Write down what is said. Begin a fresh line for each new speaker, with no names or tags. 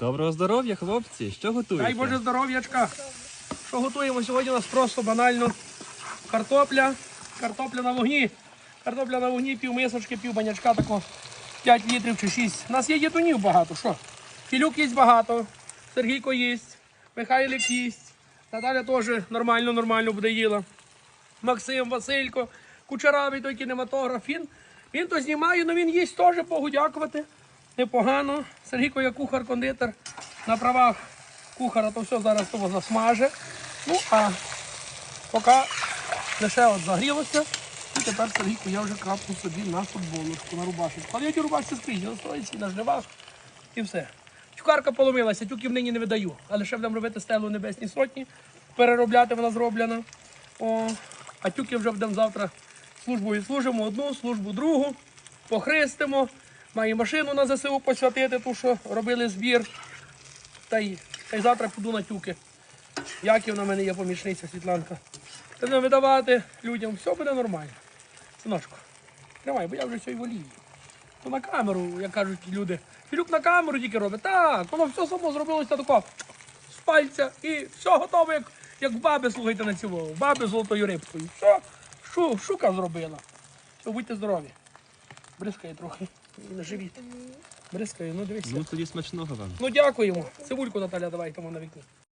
Доброго здоров'я, хлопці! Що готуєте?
Дай Боже здоров'ячка. Що готуємо сьогодні? У нас просто банально картопля. Картопля на вогні. Картопля на вогні, пів мисочки, пів банячка, тако 5 літрів чи 6. У нас є дітунів багато. Що? Філюк їсть багато, Сергійко їсть, Михайлик їсть. Наталя теж нормально, нормально буде їла. Максим, Василько, кучеравий той кінематограф. Він, він то знімає, але він їсть теж, Богу дякувати. Непогано. Сергійко є кухар-кондитер на правах кухара, то все зараз того засмаже. Ну, а поки лише от загрілося, і тепер Сергійко я вже крапнув собі на футболочку, на рубашечку. Але я ті рубашці скрізь, строїці, на жнивах і все. Тюкарка поломилася, тюків нині не видаю. Але ще будемо робити стелу Небесній сотні, переробляти вона зроблена. О, а тюки вже будемо завтра службу відслужимо одну, службу другу, похрестимо. Маю машину на ЗСУ посвятити, ту, що робили збір. Та й, та й завтра піду на тюки. Яків на мене є помічниця Світланка. Будемо видавати людям, все буде нормально. Синочку, тримай, бо я вже все й волію. То на камеру, як кажуть люди. Філюк на камеру тільки робить. Так, воно все само зробилося тако з пальця і все готове, як, як баби, слухайте на цього. Баби золотою рибкою. Все, шу, шука зробила. Все, будьте здорові. Бризкає трохи. На живіт. Бризкає, ну дивіться.
Ну тоді смачного вам.
Ну дякуємо. Цибульку Наталя, давай тому на вікні.